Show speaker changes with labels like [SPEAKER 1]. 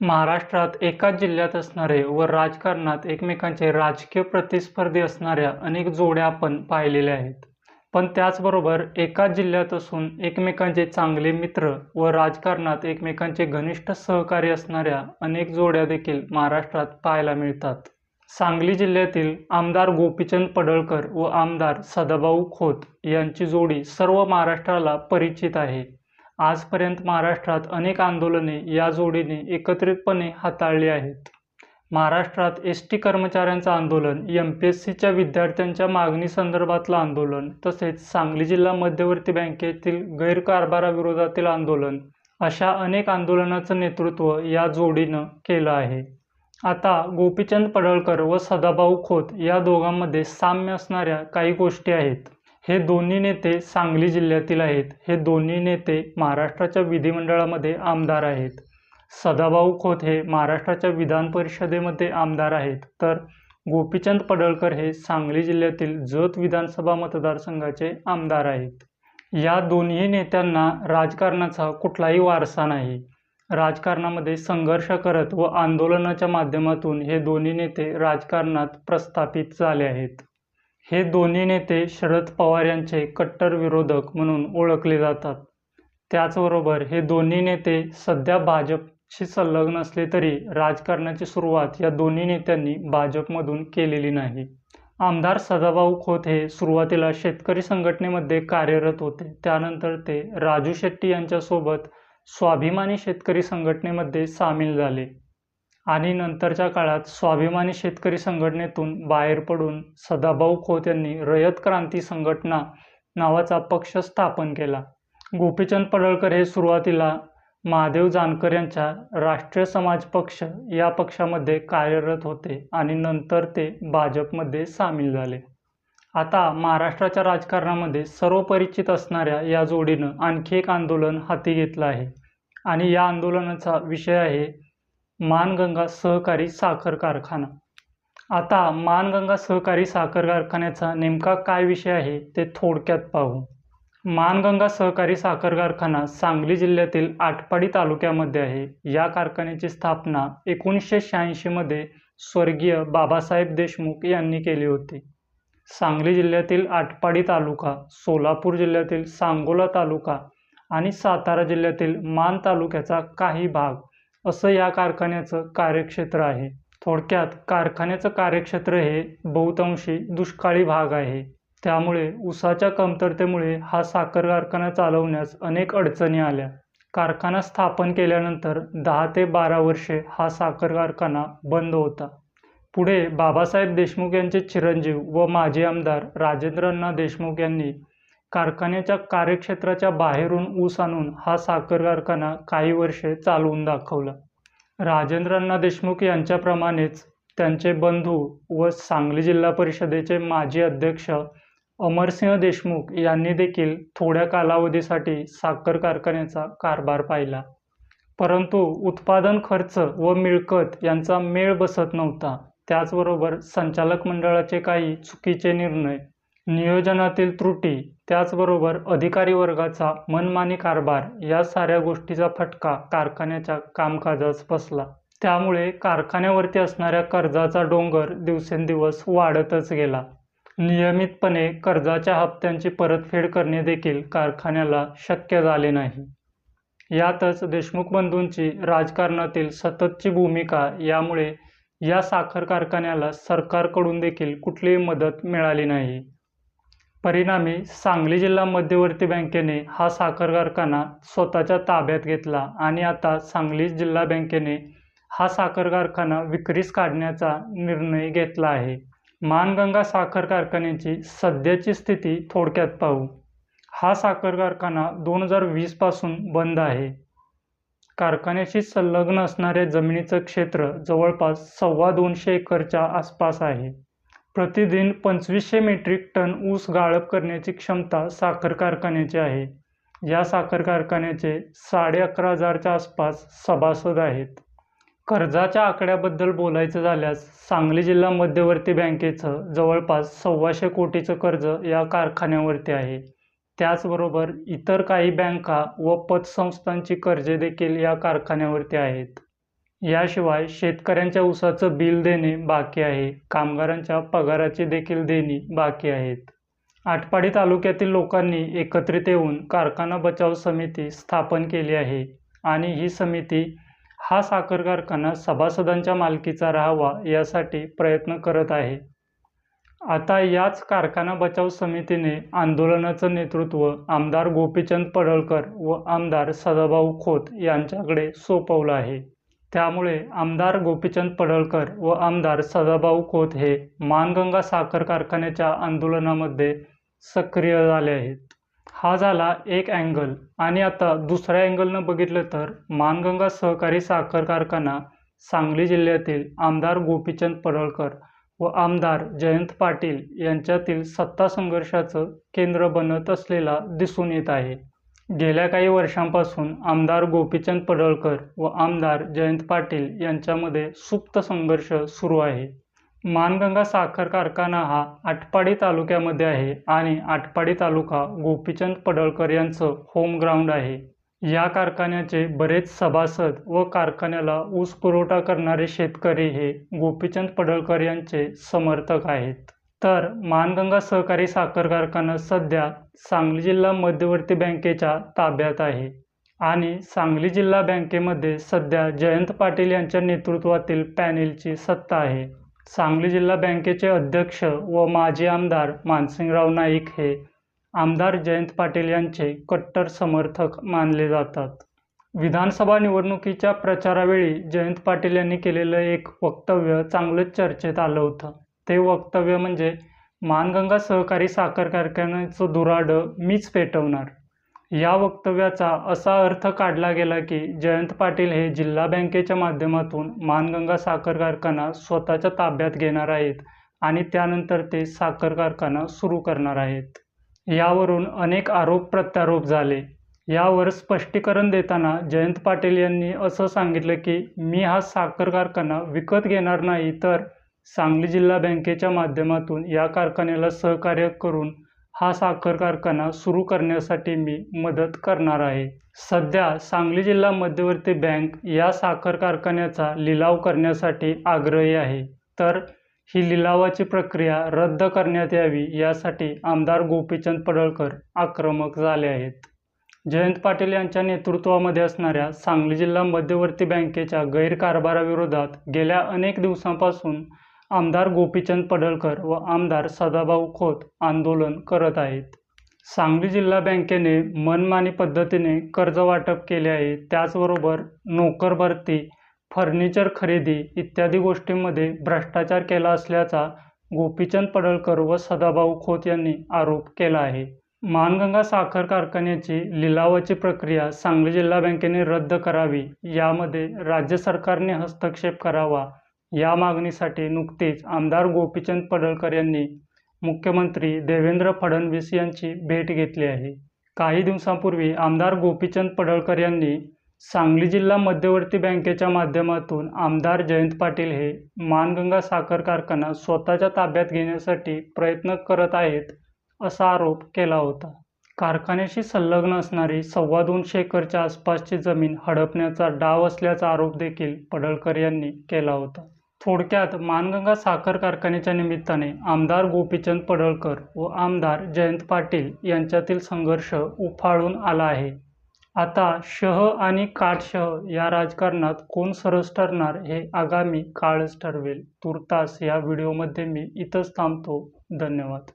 [SPEAKER 1] महाराष्ट्रात एकाच जिल्ह्यात असणारे व राजकारणात एकमेकांचे राजकीय प्रतिस्पर्धी असणाऱ्या अनेक जोड्या आपण पाहिलेल्या आहेत. पण त्याचबरोबर एकाच जिल्ह्यात असून एकमेकांचे चांगले मित्र व राजकारणात एकमेकांचे घनिष्ठ सहकारी असणाऱ्या अनेक जोड्या देखील महाराष्ट्रात पाहायला मिळतात. सांगली जिल्ह्यातील आमदार गोपीचंद पडळकर व आमदार सदाभाऊ खोत यांची जोडी सर्व महाराष्ट्राला परिचित आहे. आजपर्यंत महाराष्ट्रात अनेक आंदोलने या जोडीने एकत्रितपणे हाताळली आहेत. महाराष्ट्रात एस टी कर्मचाऱ्यांचं आंदोलन एम पी एस सीच्या विद्यार्थ्यांच्या मागणीसंदर्भातलं आंदोलन तसेच सांगली जिल्हा मध्यवर्ती बँकेतील गैरकारभाराविरोधातील आंदोलन अशा अनेक आंदोलनाचं नेतृत्व या जोडीनं केलं आहे. आता गोपीचंद पडळकर व सदाभाऊ खोत या दोघांमध्ये साम्य असणाऱ्या काही गोष्टी आहेत. हे दोन्ही नेते सांगली जिल्ह्यातील आहेत. हे दोन्ही नेते महाराष्ट्राच्या विधिमंडळामध्ये आमदार आहेत. सदाभाऊ खोत हे महाराष्ट्राच्या विधान परिषदेमध्ये आमदार आहेत. तर गोपीचंद पडळकर हे सांगली जिल्ह्यातील जत विधानसभा मतदारसंघाचे आमदार आहेत. या दोन्ही नेत्यांना राजकारणाचा कुठलाही वारसा नाही. राजकारणामध्ये संघर्ष करत व आंदोलनाच्या माध्यमातून हे दोन्ही नेते राजकारणात प्रस्थापित झाले आहेत. हे दोन्ही नेते शरद पवार यांचे कट्टर विरोधक म्हणून ओळखले जातात. त्याचबरोबर हे दोन्ही नेते सध्या भाजपशी संलग्न असले तरी राजकारणाची सुरुवात या दोन्ही नेत्यांनी भाजपमधून केलेली नाही. आमदार सदाभाऊ खोत हे सुरुवातीला शेतकरी संघटनेमध्ये कार्यरत होते. त्यानंतर ते राजू शेट्टी यांच्यासोबत स्वाभिमानी शेतकरी संघटनेमध्ये सामील झाले. आणि नंतरच्या काळात स्वाभिमानी शेतकरी संघटनेतून बाहेर पडून सदाभाऊ खोत यांनी रयत क्रांती संघटना नावाचा पक्ष स्थापन केला. गोपीचंद पडळकर हे सुरुवातीला महादेव जानकर यांच्या राष्ट्रीय समाज पक्ष या पक्षामध्ये कार्यरत होते आणि नंतर ते भाजपमध्ये सामील झाले. आता महाराष्ट्राच्या राजकारणामध्ये सर्व परिचित असणाऱ्या या जोडीनं आणखी एक आंदोलन हाती घेतलं आहे. आणि या आंदोलनाचा विषय आहे मानगंगा सहकारी साखर कारखाना. आता मानगंगा सहकारी साखर कारखान्याचा नेमका काय विषय आहे ते थोडक्यात पाहू. मानगंगा सहकारी साखर कारखाना सांगली जिल्ह्यातील आटपाडी तालुक्यामध्ये आहे. या कारखान्याची स्थापना एकोणीसशे शहाऐंशीमध्ये स्वर्गीय बाबासाहेब देशमुख यांनी केली होती. सांगली जिल्ह्यातील आटपाडी तालुका सोलापूर जिल्ह्यातील सांगोला तालुका आणि सातारा जिल्ह्यातील मान तालुक्याचा काही भाग असं या कारखान्याचं कार्यक्षेत्र आहे. थोडक्यात कारखान्याचं कार्यक्षेत्र हे बहुतांशी दुष्काळी भाग आहे. त्यामुळे ऊसाच्या कमतरतेमुळे हा साखर कारखाना चालवण्यास अनेक अडचणी आल्या. कारखाना स्थापन केल्यानंतर दहा ते बारा वर्षे हा साखर कारखाना बंद होता. पुढे बाबासाहेब देशमुख यांचे चिरंजीव व माजी आमदार राजेंद्र अण्णा देशमुख यांनी कारखान्याच्या कार्यक्षेत्राच्या बाहेरून ऊस आणून हा साखर कारखाना काही वर्षे चालवून दाखवला. राजेंद्रांना देशमुख यांच्याप्रमाणेच त्यांचे बंधू व सांगली जिल्हा परिषदेचे माजी अध्यक्ष अमरसिंह देशमुख यांनी देखील थोड्या कालावधीसाठी साखर कारखान्याचा कारभार पाहिला. परंतु उत्पादन खर्च व मिळकत यांचा मेळ बसत नव्हता. त्याचबरोबर संचालक मंडळाचे काही चुकीचे निर्णय नियोजनातील त्रुटी त्याचबरोबर अधिकारी वर्गाचा मनमानी कारभार या साऱ्या गोष्टीचा फटका कारखान्याच्या कामकाजास बसला. त्यामुळे कारखान्यावरती असणाऱ्या कर्जाचा डोंगर दिवसेंदिवस वाढतच गेला. नियमितपणे कर्जाच्या हप्त्यांची परतफेड करणे देखील कारखान्याला शक्य झाले नाही. यातच देशमुख बंधूंची राजकारणातील सततची भूमिका यामुळे या साखर कारखान्याला सरकारकडून देखील कुठलीही मदत मिळाली नाही. परिणामी सांगली जिल्हा मध्यवर्ती बँकेने हा साखर कारखाना स्वतःच्या ताब्यात घेतला आणि आता सांगली जिल्हा बँकेने हा साखर कारखाना विक्रीस काढण्याचा निर्णय घेतला आहे. मानगंगा साखर कारखान्याची सध्याची स्थिती थोडक्यात पाहू. हा साखर कारखाना दोन हजार वीसपासून बंद आहे. कारखान्याशी संलग्न असणाऱ्या जमिनीचं क्षेत्र जवळपास सव्वा दोनशे एकरच्या आसपास आहे. प्रतिदिन पंचवीसशे मेट्रिक टन ऊस गाळप करण्याची क्षमता साखर कारखान्याची आहे. या साखर कारखान्याचे साडे अकरा हजारच्या आसपास सभासद आहेत. कर्जाच्या आकड्याबद्दल बोलायचं झाल्यास सांगली जिल्हा मध्यवर्ती बँकेचं जवळपास सव्वाशे कोटीचं कर्ज या कारखान्यावरती आहे. त्याचबरोबर इतर काही बँका व पतसंस्थांची कर्जे देखील या कारखान्यावरती आहेत. याशिवाय शेतकऱ्यांच्या ऊसाचं बिल देणे बाकी आहे. कामगारांच्या पगाराची देखील देणी बाकी आहेत. आटपाडी तालुक्यातील लोकांनी एकत्रित येऊन कारखाना बचाव समिती स्थापन केली आहे आणि ही समिती हा साखर कारखाना सभासदांच्या मालकीचा राहावा यासाठी प्रयत्न करत आहे. आता याच कारखाना बचाव समितीने आंदोलनाचं नेतृत्व आमदार गोपीचंद पडळकर व आमदार सदाभाऊ खोत यांच्याकडे सोपवलं आहे. त्यामुळे आमदार गोपीचंद पडळकर व आमदार सदाभाऊ खोत हे मानगंगा साखर कारखान्याच्या आंदोलनामध्ये सक्रिय झाले आहेत. हा झाला एक अँगल. आणि आता दुसऱ्या अँगलनं बघितलं तर मानगंगा सहकारी साखर कारखाना सांगली जिल्ह्यातील आमदार गोपीचंद पडळकर व आमदार जयंत पाटील यांच्यातील सत्ता संघर्षाचं केंद्र बनत असलेला दिसून येत आहे. गेल्या काही वर्षांपासून आमदार गोपीचंद पडळकर व आमदार जयंत पाटील यांच्यामध्ये सुप्त संघर्ष सुरू आहे. मानगंगा साखर कारखाना हा आटपाडी तालुक्यामध्ये आहे आणि आटपाडी तालुका गोपीचंद पडळकर यांचं होम ग्राउंड आहे. या कारखान्याचे बरेच सभासद व कारखान्याला ऊस पुरवठा करणारे शेतकरी हे गोपीचंद पडळकर यांचे समर्थक आहेत. तर मानगंगा सहकारी साखर कारखाना सध्या सांगली जिल्हा मध्यवर्ती बँकेच्या ताब्यात आहे. आणि सांगली जिल्हा बँकेमध्ये सध्या जयंत पाटील यांच्या नेतृत्वातील पॅनेलची सत्ता आहे. सांगली जिल्हा बँकेचे अध्यक्ष व माजी आमदार मानसिंगराव नाईक हे आमदार जयंत पाटील यांचे कट्टर समर्थक मानले जातात. विधानसभा निवडणुकीच्या प्रचारावेळी जयंत पाटील यांनी केलेलं एक वक्तव्य चांगलंच चर्चेत आलं होतं. ते वक्तव्य म्हणजे मानगंगा सहकारी साखर कारखान्याचं दुराडं मीच पेटवणार. या वक्तव्याचा असा अर्थ काढला गेला की जयंत पाटील हे जिल्हा बँकेच्या माध्यमातून मानगंगा साखर कारखाना स्वतःच्या ताब्यात घेणार आहेत आणि त्यानंतर ते साखर कारखाना सुरू करणार आहेत. यावरून अनेक आरोप प्रत्यारोप झाले. यावर स्पष्टीकरण देताना जयंत पाटील यांनी असं सांगितलं की मी हा साखर कारखाना विकत घेणार नाही तर सांगली जिल्हा बँकेच्या माध्यमातून या कारखान्याला सहकार्य करून हा साखर कारखाना सुरू करण्यासाठी मी मदत करणार आहे. सध्या सांगली जिल्हा मध्यवर्ती बँक या साखर कारखान्याचा लिलाव करण्यासाठी आग्रही आहे. तर ही लिलावाची प्रक्रिया रद्द करण्यात यावी यासाठी आमदार गोपीचंद पडळकर आक्रमक झाले आहेत. जयंत पाटील यांच्या नेतृत्वामध्ये असणाऱ्या सांगली जिल्हा मध्यवर्ती बँकेच्या गैरकारभाराविरोधात गेल्या अनेक दिवसांपासून आमदार गोपीचंद पडळकर व आमदार सदाभाऊ खोत आंदोलन करत आहेत. सांगली जिल्हा बँकेने मनमानी पद्धतीने कर्ज वाटप केले आहे. त्याचबरोबर नोकर भरती फर्निचर खरेदी इत्यादी गोष्टींमध्ये भ्रष्टाचार केला असल्याचा गोपीचंद पडळकर व सदाभाऊ खोत यांनी आरोप केला आहे. मानगंगा साखर कारखान्याची लिलावाची प्रक्रिया सांगली जिल्हा बँकेने रद्द करावी. यामध्ये राज्य सरकारने हस्तक्षेप करावा. या मागणीसाठी नुकतीच आमदार गोपीचंद पडळकर यांनी मुख्यमंत्री देवेंद्र फडणवीस यांची भेट घेतली आहे. काही दिवसांपूर्वी आमदार गोपीचंद पडळकर यांनी सांगली जिल्हा मध्यवर्ती बँकेच्या माध्यमातून आमदार जयंत पाटील हे मानगंगा साखर कारखाना स्वतःच्या ताब्यात घेण्यासाठी प्रयत्न करत आहेत असा आरोप केला होता. कारखान्याशी संलग्न असणारी सव्वा दोनशे एकरच्या आसपासची जमीन हडपण्याचा डाव असल्याचा आरोप देखील पडळकर यांनी केला होता. थोडक्यात मानगंगा साखर कारखान्याच्या निमित्ताने आमदार गोपीचंद पडळकर व आमदार जयंत पाटील यांच्यातील संघर्ष उफाळून आला आहे. आता शह आणि काटशह या राजकारणात कोण सरस ठरणार हे आगामी काळच ठरवेल. तुर्तास या व्हिडिओमध्ये मी इथंच थांबतो. धन्यवाद.